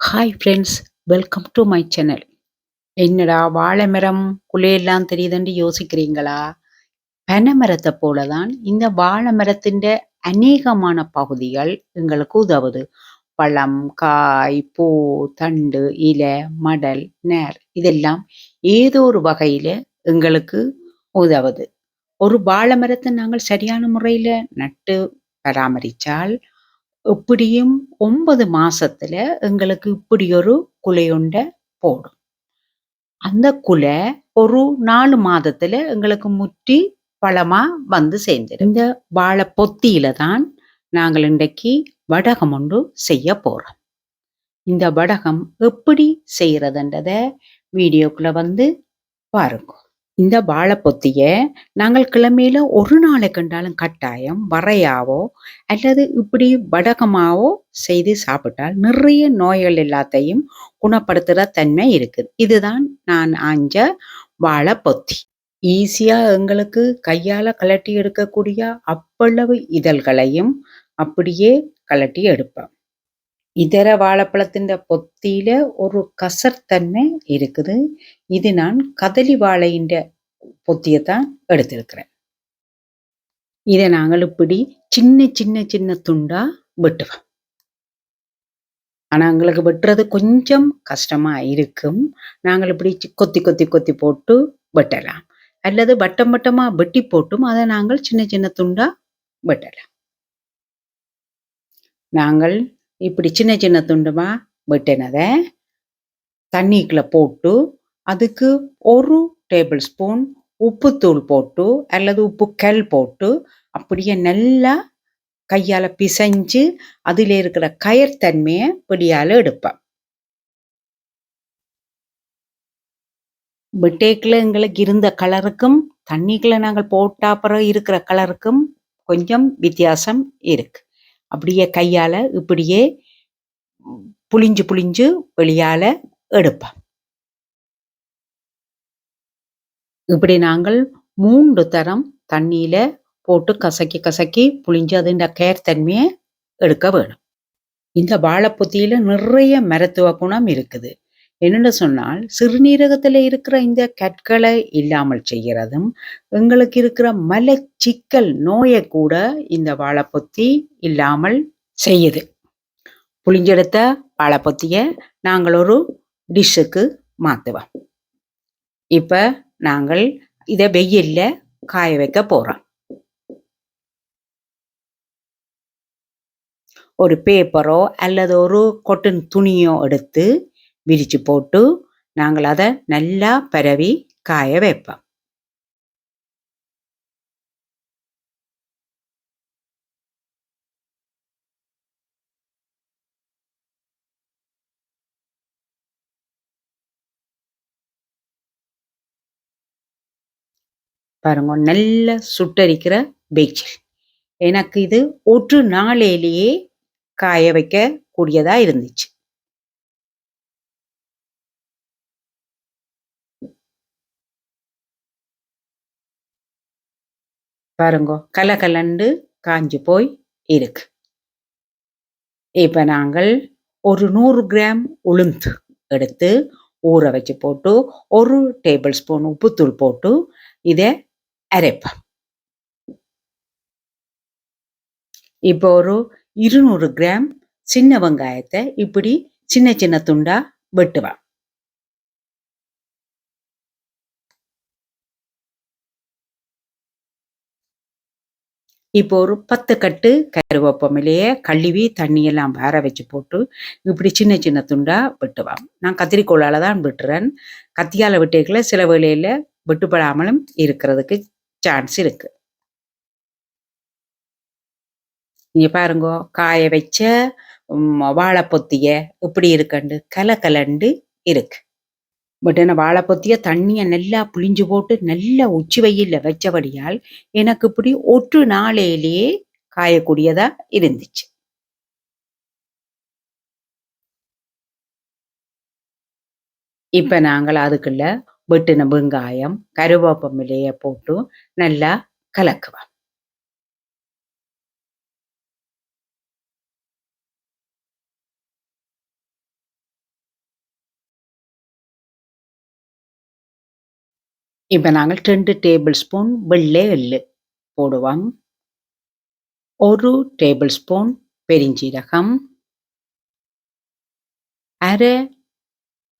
Hi friends welcome to my channel என்னடா வாழை மரம் குலையெல்லாம் தெரியுதுன்னு யோசிக்கிறீங்களா? பனைமரத்தை போல தான் இந்த வாழை மரத்தின் அநேகமான பகுதிகள் எங்களுக்கு உதவுது. பழம் காய் பூ தண்டு இலை மடல் நேர் இதெல்லாம் ஏதோ ஒரு வகையில எங்களுக்கு உதவுது. ஒரு வாழை மரத்தை நாங்கள் சரியான முறையில நட்டு பராமரித்தால் எப்படியும் ஒன்பது மாசத்துல எங்களுக்கு இப்படி ஒரு குலையுண்டை போடும். அந்த குலை ஒரு நாலு மாதத்துல எங்களுக்கு முற்றி பழமா வந்து சேர்ந்துடும். இந்த வாழை பொத்தியில தான் நாங்கள் இன்றைக்கு வடகம் ஒன்று செய்ய போறோம். இந்த வடகம் எப்படி செய்யறதுன்றத வீடியோக்குள்ள வந்து பாருங்க. இந்த வாழைப்பொத்திய நாங்கள் கிழமையில ஒரு நாளை கண்டாலும் கட்டாயம் வரையாவோ அல்லது இப்படி வடகமாவோ செய்து சாப்பிட்டால் நிறைய நோய்கள் எல்லாத்தையும் குணப்படுத்துகிற தன்மை இருக்குது. இதுதான் நான் ஆஞ்ச வாழைப்பொத்தி. ஈஸியா எங்களுக்கு கையால கலட்டி எடுக்கக்கூடிய அவ்வளவு இதழ்களையும் அப்படியே கலட்டி எடுப்பேன். இதர வாழைப்பழத்தின் பொத்தியில ஒரு கசர்த்தன்மை இருக்குது. இது நான் கதலி வாழையின் பொத்தியத்தான் எடுத்திருக்கிறேன். இதை நாங்கள் இப்படி சின்ன சின்ன சின்ன துண்டா வெட்டுவோம். ஆனா எங்களுக்கு வெட்டுறது கொஞ்சம் கஷ்டமா இருக்கும். நாங்கள் இப்படி கொத்தி கொத்தி கொத்தி போட்டு வெட்டலாம். அல்லது வட்டம் வட்டமாக வெட்டி போட்டும். அதை நாங்கள் சின்ன சின்ன துண்டா வெட்டலாம். நாங்கள் இப்படி சின்ன சின்ன துண்டுமா வெட்டினதை தண்ணிக்குள்ள போட்டு அதுக்கு ஒரு டேபிள் ஸ்பூன் உப்புத்தூள் போட்டு அல்லது உப்பு கல் போட்டு அப்படியே நல்லா கையால் பிசைஞ்சு அதில் இருக்கிற கயர்த்தன்மையை பிடியால் எடுப்பேன். விட்டேக்கில் எங்களுக்கு இருந்த கலருக்கும் தண்ணிக்குள்ள நாங்கள் போட்டா அப்புறம் இருக்கிற கலருக்கும் கொஞ்சம் வித்தியாசம் இருக்குது அப்படியே கையால இப்படியே புளிஞ்சு புளிஞ்சு வெளியால எடுப்பேன் இப்படி நாங்கள் மூன்று தரம் தண்ணியில போட்டு கசக்கி கசக்கி புளிஞ்சு அதுண்ட கேர் தன்மையை எடுக்க வேணும். இந்த வாழைப்பொத்தியில நிறைய மருத்துவ குணம் இருக்குது. என்னென்னு சொன்னால் சிறுநீரகத்துல இருக்கிற இந்த கற்களை இல்லாமல் செய்கிறதும் எங்களுக்கு இருக்கிற மலச்சிக்கல் நோயை கூட இந்த வாழைப்பொத்தி இல்லாமல் செய்யுது. புளிஞ்செடுத்த வாழைப்பொத்தியை நாங்கள் ஒரு டிஷ்ஷுக்கு மாற்றுவோம் இப்போ நாங்கள் இதை வெயில்ல காய வைக்க போறோம். ஒரு பேப்பரோ அல்லது ஒரு கொட்டன் துணியோ எடுத்து விரிச்சு போட்டு நாங்கள் அதை நல்லா பரவி காய வைப்போம். பாருங்க நல்ல சுட்டரிக்கிற பேச்சில் எனக்கு இது ஒரு நாளையிலேயே காய வைக்க கூடியதா இருந்துச்சு. பாருங்க கல கலண்டு காஞ்சு போய் இருக்கு. இப்போ நாங்கள் ஒரு நூறு கிராம் உளுந்து எடுத்து ஊற வச்சு போட்டு ஒரு டேபிள் ஸ்பூன் உப்புத்தூள் போட்டு இதை அரைப்போம். இப்போ ஒரு இருநூறு கிராம் சின்ன வெங்காயத்தை இப்படி சின்ன சின்ன துண்டா வெட்டுவேன் இப்போ ஒரு பத்து கட்டு கருவேப்பமிலேயே கழுவி தண்ணியெல்லாம் வேற வச்சு போட்டு இப்படி சின்ன சின்ன துண்டா வெட்டுவான் நான் கத்திரிக்கோளால் தான் விட்டுறேன். கத்தியால விட்டேக்கல சில வேளையில் விட்டுப்படாமலும் இருக்கிறதுக்கு சான்ஸ் இருக்கு. நீங்க பாருங்க காய வச்ச வாழைப்பொத்திய இப்படி இருக்கண்டு? கல கலண்டு இருக்கு. பட் என்ன வாழைப்பொத்திய தண்ணியை நல்லா புளிஞ்சு போட்டு நல்லா உச்சி வெயில்ல வச்சபடியால் எனக்கு இப்படி ஒற்று நாளையிலேயே காயக்கூடியதா இருந்துச்சு. இப்ப நாங்கள் அதுக்குள்ள வெட்டின வெங்காயம் கருவேப்பமிலையை போட்டு நல்லா கலக்குவோம். இப்ப நாங்கள் ரெண்டு டேபிள் ஸ்பூன் வெள்ளை எள்ளு போடுவோம். ஒரு டேபிள் ஸ்பூன் பெருஞ்சீரகம். அரை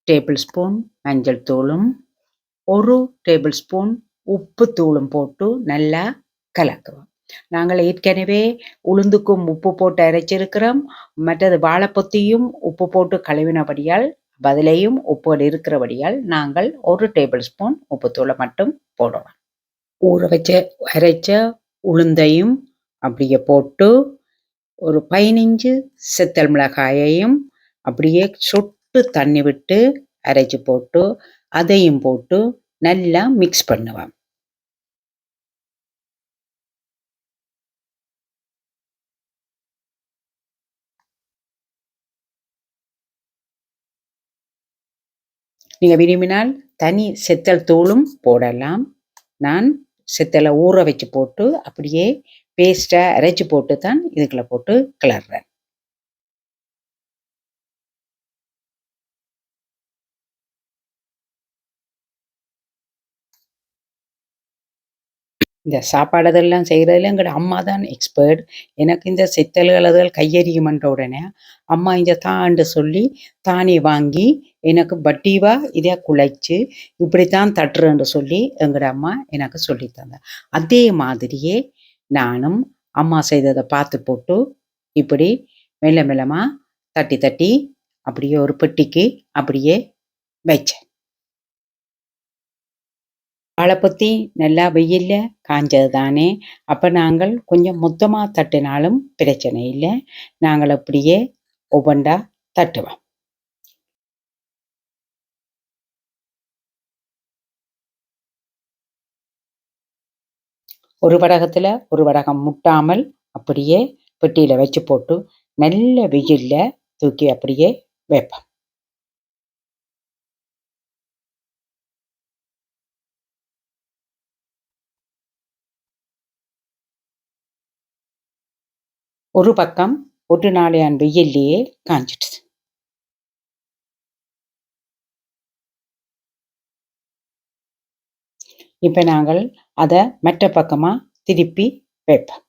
டேபிள் ஸ்பூன் மஞ்சள் தூளும், ஒரு டேபிள் ஸ்பூன் உப்பு தூளும் போட்டு நல்லா கலக்குவோம். நாங்கள் ஏற்கனவே உளுந்துக்கும் உப்பு போட்டு அரைச்சிருக்கிறோம். மற்றது வாழைப்பொத்தியும் உப்பு போட்டு கழுவினபடியால் பதிலையும் உப்போடு இருக்கிறபடியால் நாங்கள் ஒரு டேபிள் ஸ்பூன் உப்புத்தூளை மட்டும் போடுவோம். ஊற வச்ச அரைச்ச உளுந்தையும் அப்படியே போட்டு ஒரு 15 செத்தல் மிளகாயையும் அப்படியே சொட்டு தண்ணி விட்டு அரைச்சி போட்டு அதையும் போட்டு நல்லா மிக்ஸ் பண்ணுவோம். நீங்கள் விரும்பினால் தனி செத்தல் தூளும் போடலாம். நான் செத்தலை ஊற வச்சு போட்டு அப்படியே பேஸ்ட்டை அரைச்சி போட்டு தான் இதுக்குள்ளே போட்டு கிளறுறேன். இந்த சாப்பாடுதெல்லாம் செய்கிறதுல எங்களோட அம்மா தான் எக்ஸ்பர்ட். எனக்கு இந்த சித்தல்கள் அதுகள் கையெரியுமன்ற உடனே, அம்மா இந்த தான்னு சொல்லி தானே வாங்கி எனக்கு வட்டிவா இதை குழைச்சு இப்படித்தான் தட்டுறேன்னு சொல்லி எங்களோட அம்மா எனக்கு சொல்லி தந்தேன் அதே மாதிரியே நானும் அம்மா செய்ததை பார்த்து போட்டு இப்படி மெல்ல மெல்லமாக தட்டி தட்டி அப்படியே ஒரு பெட்டிக்கு அப்படியே வச்சேன். வாழைப்பொத்தி நல்லா வெயிலில் காஞ்சது தானே. அப்போ நாங்கள் கொஞ்சம் மொத்தமாக தட்டினாலும் பிரச்சனை இல்லை நாங்கள் அப்படியே ஒவ்வொன்றா தட்டுவோம். ஒரு வடகத்தில் ஒரு வடகம் முட்டாமல் அப்படியே பெட்டியில் வச்சு போட்டு நல்ல வெயிலில் தூக்கி அப்படியே வைப்போம். ஒரு பக்கம் ஒரு நாளையான் வெயில்லயே காஞ்சிடுச்சு இப்போ நாங்கள் அதை மற்ற பக்கமாக திருப்பி வைப்போம்.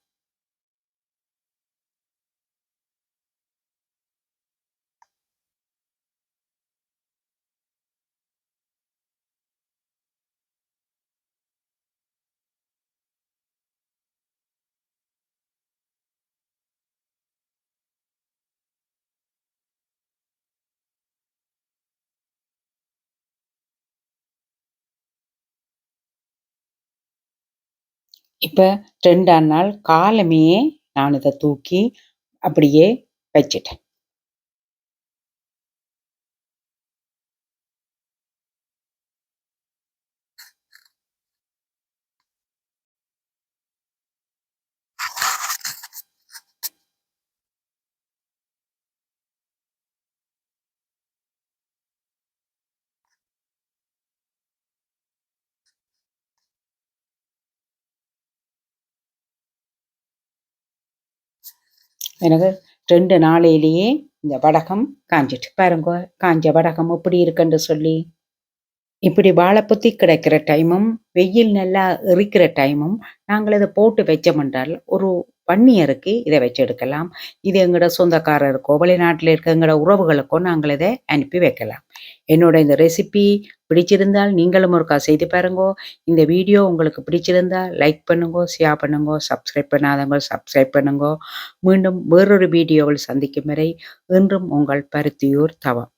இப்போ ரெண்டாம் நாள் காலமே நான் இதை தூக்கி அப்படியே வச்சுட்டேன். எனக்கு ரெண்டு நாளையிலேயே இந்த வடகம் காஞ்சிட்டு. பாருங்க காஞ்ச வடகம் எப்படி இருக்குன்னு சொல்லி. இப்படி வாழைப்பொத்தி கிடைக்கிற டைமும், வெயில் நல்லா எரிக்கிற டைமும் நாங்கள் இதை போட்டு வச்சோமென்றால் ஒரு பன்னியருக்கு இதை வச்சு எடுக்கலாம். இது எங்களோட சொந்தக்காரருக்கோ, வெளிநாட்டில் இருக்க எங்களோட உறவுகளுக்கோ நாங்கள் இதை அனுப்பி வைக்கலாம். என்னோட இந்த ரெசிபி பிடிச்சிருந்தால் நீங்களும் ஒருக்கா செய்து பாருங்கோ. இந்த வீடியோ உங்களுக்கு பிடிச்சிருந்தால் லைக் பண்ணுங்கோ, ஷேர் பண்ணுங்கோ, சப்ஸ்கிரைப் பண்ணாதவங்க சப்ஸ்கிரைப் பண்ணுங்கோ. மீண்டும் வேறொரு வீடியோவில் சந்திக்கும் வரை இன்றும் உங்கள் பருத்தியூர் தவம்.